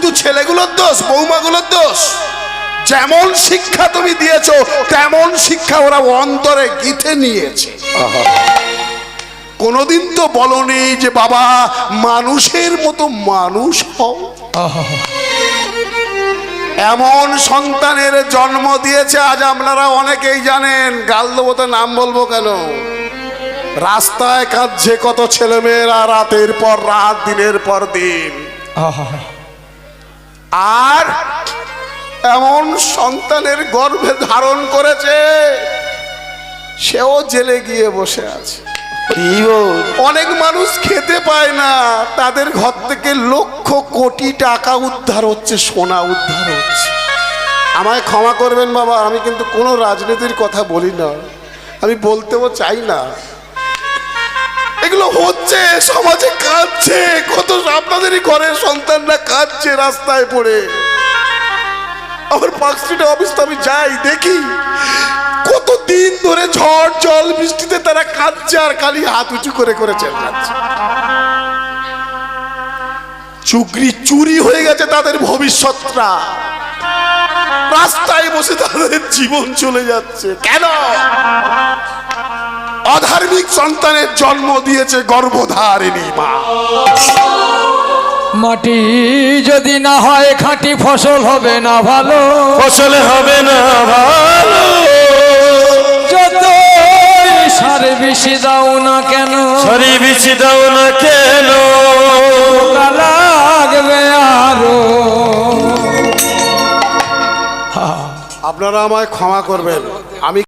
শুধু ছেলেগুলোর দোষ বৌমাগুলোর দোষ। যেমন শিক্ষা তুমি দিয়েছ তেমন শিক্ষা ওরা অন্তরে গিথে নিয়েছে। কোনোদিন তো বলনি যে বাবা মানুষের মতো মানুষ হও। এমন সন্তানের জন্ম দিয়েছে আজ আপনারা অনেকেই জানেন। গাল দেবো তো নাম বলব কেন? রাস্তায় কাঁদছে কত ছেলেমেয়েরা রাতের পর রাত দিনের পর দিন। আর এমন সন্তানের গর্ভে ধারণ করেছে সেও জেলে গিয়ে বসে আছে। অনেক মানুষ খেতে পায় না তাদের ঘর থেকে লক্ষ কোটি টাকা উদ্ধার হচ্ছে সোনা উদ্ধার হচ্ছে। আমায় ক্ষমা করবেন বাবা আমি কিন্তু কোনো রাজনীতির কথা বলি না। আমি বলতেও চাই না। এগুলো হচ্ছে, সমাজে কাঁদছে। কত আপনাদেরই ঘরের সন্তানরা কাঁদছে রাস্তায় পড়ে। আমার পার্ক স্ট্রিট অফিস আমি যাই, দেখি। কত দিন ধরে ঝড়, জল, বৃষ্টিতে তারা কাঁদছে আর খালি হাত উঁচু করে করে চেল্লাচ্ছে চুকরি চুরি হয়ে গেছে তাদের ভবিষ্যৎটা। রাস্তায় বসে তাদের জীবন চলে যাচ্ছে। কেন? অধার্মিক সন্তানের জন্ম দিয়েছে গর্ভধারিণী মা। মাটি যদি না হয় খাঁটি ফসল হবে না ভালো। ফসল হবে না ভালো। যত সার বেশি দাও না কেন সরি দাও না কেন? তা লাগবে আরও। আপনারা আমায় ক্ষমা করবেন। আমি